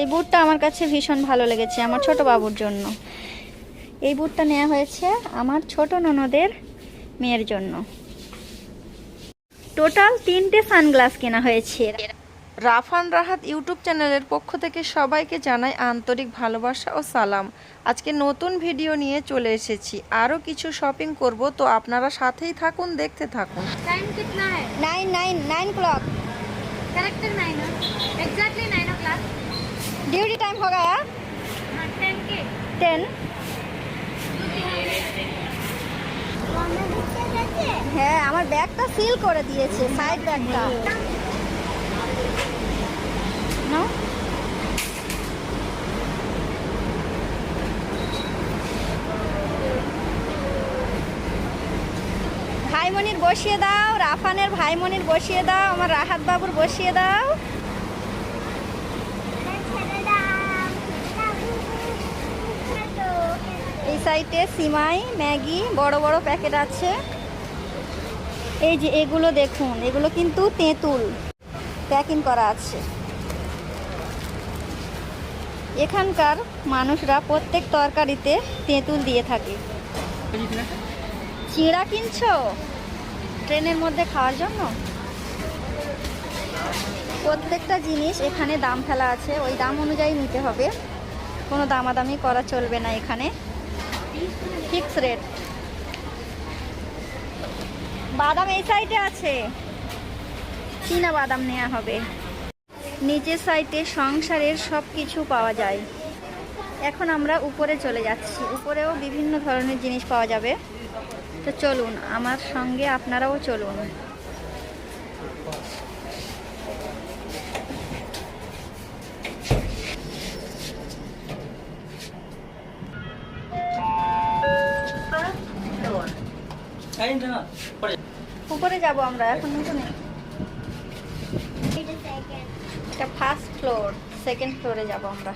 এই বুটটা আমার কাছে ভীষণ ভালো লেগেছে আমার ছোট বাবুর জন্য। এই বুটটা নেওয়া হয়েছে আমার ছোট ননদের মেয়ের জন্য। টোটাল তিনটে সানগ্লাস কেনা হয়েছে। রাফান রাহাত ইউটিউব চ্যানেলের পক্ষ থেকে সবাইকে জানাই আন্তরিক ভালোবাসা ও সালাম। আজকে নতুন ভিডিও নিয়ে চলে এসেছি। আরও কিছু শপিং করব তো আপনারা সাথেই থাকুন দেখতে থাকুন। Nine nine nine clock clock duty time हो गया हाँ टेन के টেন হ্যাঁ আমার ব্যাগটা সিল করে দিয়েছে সাইড ব্যাগটা নাও। ভাইমনির বসিয়ে দাও রাফানের ভাইমনির বসিয়ে দাও আমার রাহাত বাবুর বসিয়ে দাও সাইডে সিমাই, ম্যাগি, বড় বড় প্যাকেট আছে। এই যে এগুলো দেখুন, এগুলো কিন্তু তেঁতুল প্যাকিং করা আছে। এখানকার মানুষরা প্রত্যেক তরকারিতে তেঁতুল দিয়ে থাকে। চিঁড়া কিনছো? ট্রেনের মধ্যে খাওয়ার জন্য? প্রত্যেকটা জিনিস এখানে দাম ফেলা আছে, ওই দাম অনুযায়ী নিতে হবে। কোনো দামাদামি করা চলবে না এখানে। Fix rate. বাদাম এই সাইডে আছে। চীনা বাদাম নেওয়া হবে। নিচের সাইডে সংসারের সব কিছু পাওয়া যায়। এখন আমরা উপরে চলে যাচ্ছি। উপরেও বিভিন্ন ধরনের জিনিস পাওয়া যাবে। তো চলুন, আমার সঙ্গে আপনারাও চলুন। উপরে যাব আমরা এখন নিচে নেই এটা ফার্স্ট ফ্লোর সেকেন্ড ফ্লোরে যাব আমরা।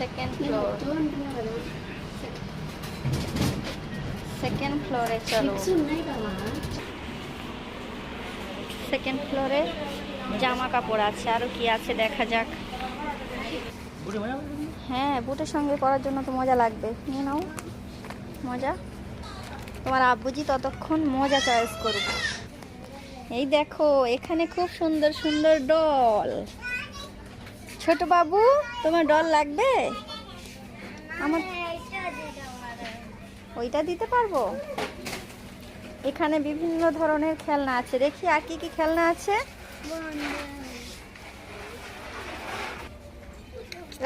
সেকেন্ড ফ্লোর সেকেন্ড ফ্লোরে চলো। সেকেন্ড ফ্লোরে জামা কাপড় আছে আরও কি আছে দেখা যাক। হ্যাঁ বুটের সঙ্গে করার জন্য তো মজা লাগবে। নিয়ে নাও। মজা। তোমার আব্বুজি ততক্ষণ মজা চয়েস করুক এই দেখো, এখানে খুব সুন্দর সুন্দর ডল ছোট বাবু, তোমার ডল লাগবে? আমার ওইটা দিতে পারব? এখানে বিভিন্ন ধরনের খেলনা আছে। দেখি আর কি কি খেলনা আছে?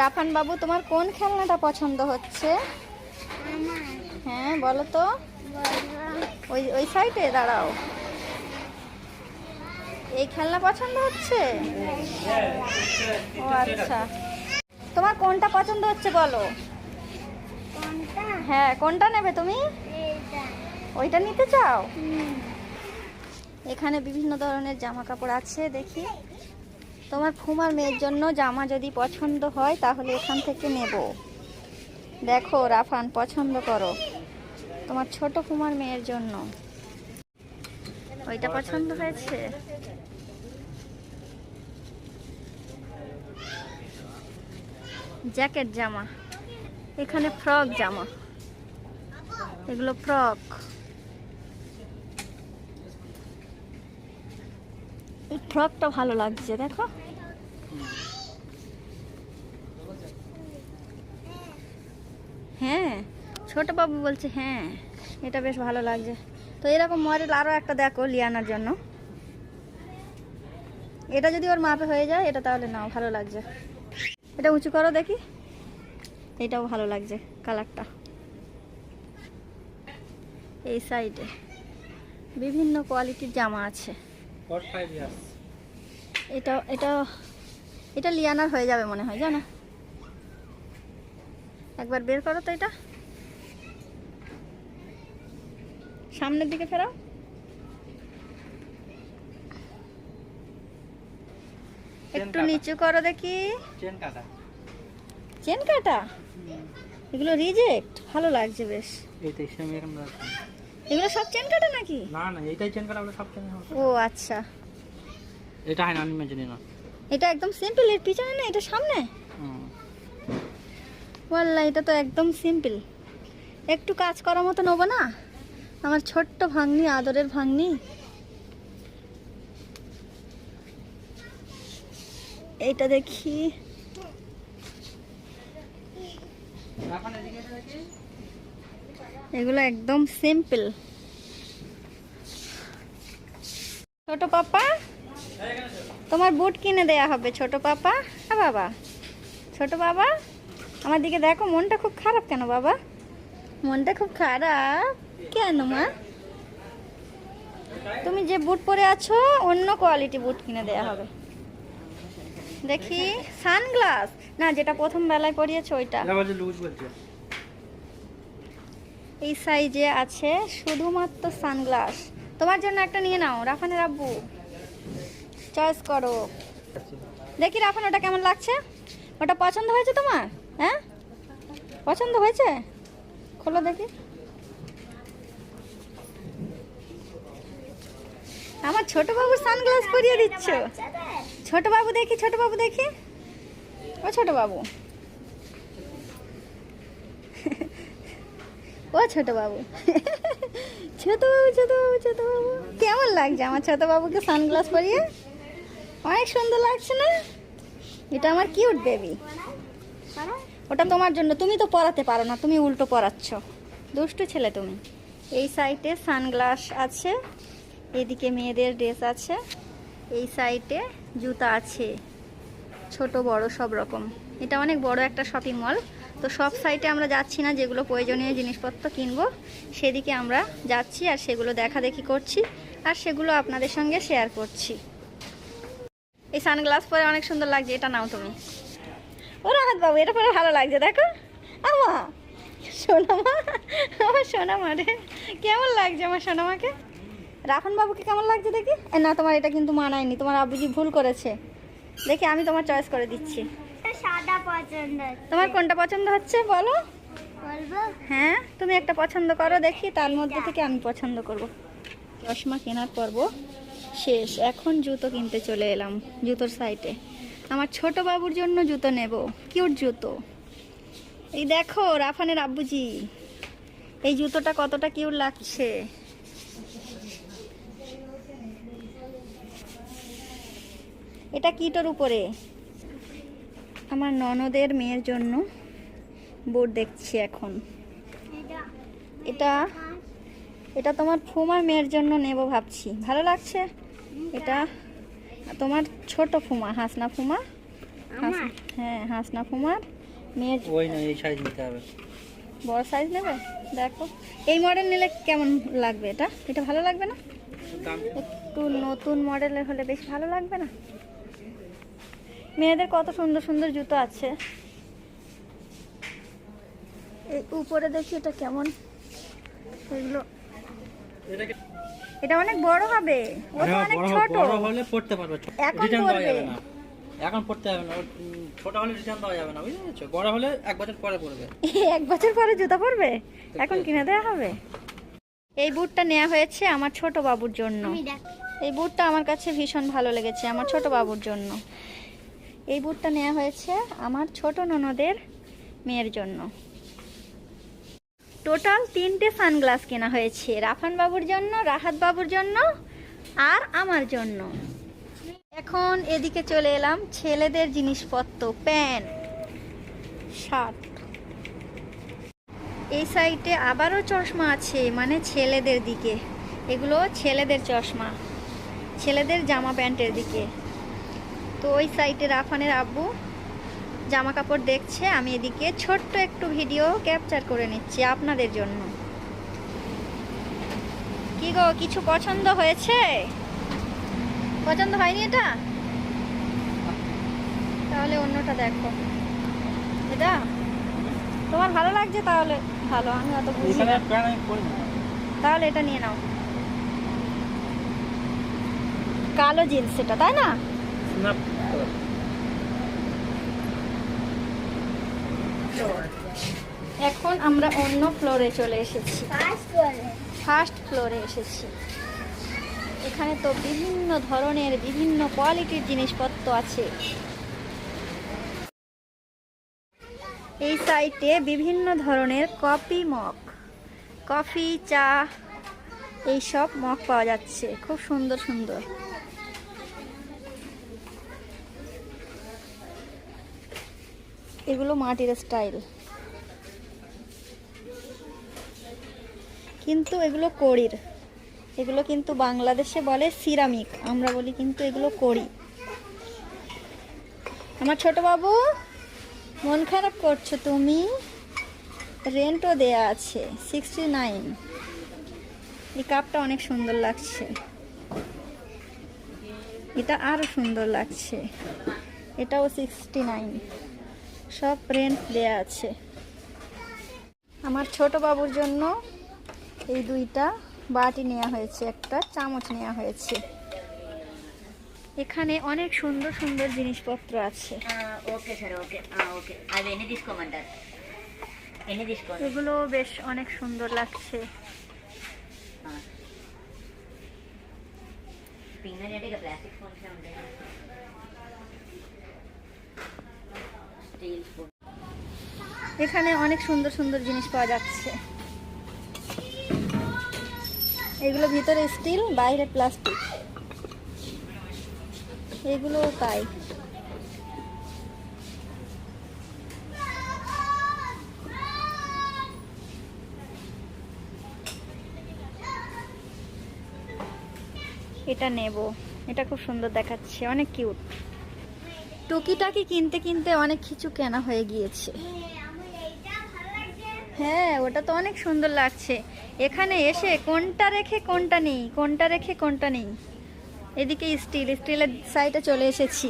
রাফান বাবু তোমার কোন খেলনাটা পছন্দ হচ্ছে? হ্যাঁ বলো তো। ওই ওই সাইডে দাঁড়াও। এই খেলনা পছন্দ হচ্ছে? ও আচ্ছা। তোমার কোনটা পছন্দ হচ্ছে বলো? হ্যাঁ কোনটা নেবে তুমি? ওইটা নিতে চাও? এখানে বিভিন্ন ধরনের জামা কাপড় আছে দেখি। তোমার ফুমার মেয়ের জন্য জামা যদি পছন্দ হয়, তাহলে এখান থেকে নেব। দেখো, রাফান, পছন্দ করো। তোমার ছোট ফুমার মেয়ের জন্য। ওইটা পছন্দ হয়েছে? জ্যাকেট জামা। এখানে ফ্রক জামা। এগুলো ফ্রক। ফ্রকটা ভালো লাগছে, দেখো। হ্যাঁ ছোট বাবু বলছে হ্যাঁ এটা বেশ ভালো লাগছে। তো এরকম মডেল আরও একটা দেখো লিয়ানার জন্য। এটা যদি ওর মাপে হয়ে যায়, এটা তাহলে নাও, ভালো লাগছে। এটা উঁচু করো দেখি। এটাও ভালো লাগছে, কালারটা। এই সাইডে বিভিন্ন কোয়ালিটির জামা আছে। এটা এটা এটা লিয়ানার হয়ে যাবে মনে হয় জানো? একবার বের করো তো এটা। সামনের দিকে ফেরাও। একটু নিচু করো দেখি। চেন কাটা। চেন কাটা? এগুলো রিজেক্ট ভালো লাগছে বেশ। এগুলো সব চেন কাটা নাকি? না না এইটাই চেন কাটা সব চেন ও আচ্ছা। এটা হয় না আমি না। এটা একদম সিম্পল এর পিছনে না এটা সামনে? হুম। ওয়াল্লা এটা তো একদম সিম্পল একটু কাজ করার মতো নেব না? আমার ছোট্ট ভাঙনি আদরের ভাঙনি এইটা দেখি। এগুলো একদম সিম্পল। ছোট পাপা, তোমার বুট কিনে দেয়া হবে ছোট পাপা। হ্যাঁ বাবা। ছোট বাবা, আমার দিকে দেখো, মনটা খুব খারাপ কেন বাবা? মনটা খুব খারাপ কেন, মা? তুমি যে বুট পরে আছো, অন্য কোয়ালিটি বুট কিনে দেয়া হবে। দেখি, সানগ্লাস। না, যেটা প্রথম বেলায় পরিয়েছো, ওইটা এটা বলছে লুজ বলছে এই সাইজে আছে শুধুমাত্র সানগ্লাস। তোমার জন্য একটা নিয়ে নাও, রাফানের আব্বু। চয়েস করো। দেখি রাফান, ওটা কেমন লাগছে? ওটা পছন্দ হয়েছে তোমার? হ্যাঁ? পছন্দ হয়েছে? খোলো দেখি। আমার ছোট বাবু সানগ্লাস পরিয়ে দিচ্ছ। ছোট বাবু দেখি, ছোট বাবু দেখি। ও ছোট বাবু। ও ছোট বাবু ছোট বাবু ছোট বাবু ছোট বাবু কেমন লাগছে আমার ছোট বাবুকে সানগ্লাস পরিয়ে? অনেক সুন্দর লাগছে না? এটা আমার কিউট বেবি ওটা তোমার জন্য। তুমি তো পরাতে পারো না, তুমি উল্টো পরাচ্ছ। দুষ্টু ছেলে তুমি। এই সাইডে সানগ্লাস আছে, এদিকে মেয়েদের ড্রেস আছে, এই সাইডে জুতা আছে। ছোট, বড়, সব রকম। এটা অনেক বড় একটা শপিং মল তো সব সাইটে আমরা যাচ্ছি না, যেগুলো প্রয়োজনীয় জিনিসপত্র কিনবো, সেদিকে আমরা যাচ্ছি আর সেগুলো দেখা দেখি করছি আর সেগুলো আপনাদের সঙ্গে শেয়ার করছি। এই সানগ্লাস পরে অনেক সুন্দর লাগছে, এটা নাও তুমি। ও রাহাত বাবু, এটা পরে ভালো লাগছে, দেখো। আমা সোনামা, আমার সোনামা রে, কেমন লাগছে আমার সোনামাকে? রাফন বাবুকে কেমন লাগছে দেখি? না, তোমার এটা কিন্তু মানায়নি, তোমার আবুজি ভুল করেছে। দেখি, আমি তোমার চয়েস করে দিচ্ছি। সাদা পছন্দ তোমার কোনটা পছন্দ হচ্ছে বলো? বলব? হ্যাঁ তুমি একটা পছন্দ করো দেখি তার মধ্যে থেকে আমি পছন্দ করব। চশমা কেনার পর্ব শেষ এখন জুতো কিনতে চলে এলাম জুতোর সাইটে। আমার ছোট বাবুর জন্য জুতো নেব কিউট জুতো। এই দেখো রাফানের আব্বুজি এই জুতোটা কতটা কিউট লাগছে। এটা কিটোর উপরে। আমার ননদের মেয়ের জন্য বোর্ড দেখছি এখন। এটা এটা তোমার ফুমার মেয়ের জন্য নেব ভাবছি। ভালো লাগছে? এটা তোমার ছোট ফুমা হাসনা ফুমা। হ্যাঁ হাসনা ফুমার মেয়ের ওই না এই সাইজ নিতে হবে। বড় সাইজ নেবে? দেখো। এই মডেল নিলে কেমন লাগবে এটা? এটা ভালো লাগবে না? একটু নতুন মডেলের হলে বেশ ভালো লাগবে না? মেয়েদের কত সুন্দর সুন্দর জুতো আছে। এই উপরে দেখি এটা কেমন। এগুলো। এটা অনেক বড় হবে। ও তো হ্যাঁ, অনেক ছোট। বড় হলে পড়তে পারবে। এখন পড়বে। না। এখন পড়তে হবে না। ছোট হলে রিটার্ন দেওয়া যাবে না বুঝতে পেরেছ বড় হলে এক বছর পরে পড়বে। এক বছর পরে জুতা পরবে? এখন কিনে দেওয়া হবে? এই বুটটা নেওয়া হয়েছে আমার ছোট বাবুর জন্য। এই বুটটা আমার কাছে ভীষণ ভালো লেগেছে আমার ছোট বাবুর জন্য। এই বুটটা নেওয়া হয়েছে আমার ছোট ননদের মেয়ের জন্য। টোটাল তিনটে সানগ্লাস কেনা হয়েছে, রাফান বাবুর জন্য, রাহাত বাবুর জন্য আর আমার জন্য। এখন এদিকে চলে এলাম ছেলেদের জিনিসপত্র, প্যান্ট, শার্ট। এই সাইডে আবারও চশমা আছে মানে ছেলেদের দিকে। এগুলো ছেলেদের চশমা, ছেলেদের জামা প্যান্টের দিকে। তো ওই সাইটে রাফানের আব্বু জামা কাপড় দেখছে আমি এদিকে ছোট্ট একটু ভিডিও ক্যাপচার করে নিচ্ছি আপনাদের জন্য। কি গো কিছু পছন্দ হয়েছে? পছন্দ হয়নি এটা? তাহলে অন্যটা দেখো। এটা? তোমার ভালো লাগছে তাহলে? ভালো আমি অত বুঝি তাহলে এটা নিয়ে নাও। কালো জিন্স এটা তাই না। এখন আমরা অন্য ফ্লোরে চলে এসেছি। ফার্স্ট ফ্লোরে এসেছি। এখানে তো বিভিন্ন ধরনের বিভিন্ন কোয়ালিটির জিনিসপত্র আছে। এই সাইটে বিভিন্ন ধরনের কফি মগ কফি চা এই সব মগ পাওয়া যাচ্ছে। খুব সুন্দর সুন্দর। এগুলো মাটির স্টাইল কিন্তু এগুলো কড়ির। এগুলো কিন্তু বাংলাদেশে বলে সিরামিক আমরা বলি কিন্তু এগুলো করি আমার ছোট বাবু, মন খারাপ করছ তুমি? রেন্টও দেয়া আছে সিক্সটি নাইন এই কাপটা অনেক সুন্দর লাগছে। এটা আরও সুন্দর লাগছে। এটাও সিক্সটি নাইন সব রেন্ট দেয়া আছে। আমার ছোট বাবুর জন্য এই দুইটা বাটি নেওয়া হয়েছে একটা চামচ নেওয়া হয়েছে। এখানে অনেক সুন্দর সুন্দর জিনিসপত্র আছে. Any discount? এগুলো বেশ অনেক সুন্দর লাগছে। a এখানে অনেক সুন্দর সুন্দর জিনিস পাওয়া যাচ্ছে। এগুলো ভিতরে স্টিল, বাইরে প্লাস্টিক। এগুলোও তাই। এটা নেব। এটা খুব সুন্দর দেখাচ্ছে। অনেক কিউট। টুকিটাকি কিনতে কিনতে অনেক কিছু কেনা হয়ে গিয়েছে। হ্যাঁ ওটা তো অনেক সুন্দর লাগছে। এখানে এসে কোনটা রেখে কোনটা নেই, কোনটা রেখে কোনটা নেই। এদিকে স্টিল, স্টিলের সাইডে চলে এসেছি।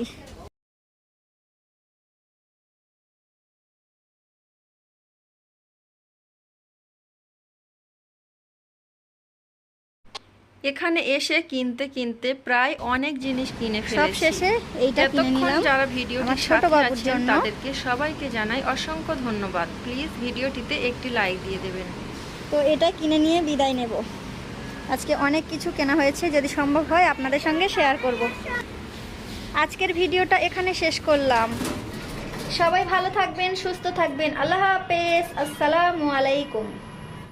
এখানে এসে কিনতে কিনতে প্রায় অনেক জিনিস কিনে সব ফেলেছি। শেষে এইটা কিনে নিলাম। যারা ভিডিওটি সাথে আছেন। তাদেরকে সবাইকে জানাই অসংখ্য ধন্যবাদ। প্লিজ ভিডিওটিতে একটি লাইক দিয়ে দেবেন। তো এটা কিনে নিয়ে বিদায় নেব। আজকে অনেক কিছু কেনা হয়েছে যদি সম্ভব হয় আপনাদের সঙ্গে শেয়ার করব। আজকের ভিডিওটা এখানে শেষ করলাম। সবাই ভালো থাকবেন সুস্থ থাকবেন। আল্লাহ হাফেজ। আসসালামু আলাইকুম।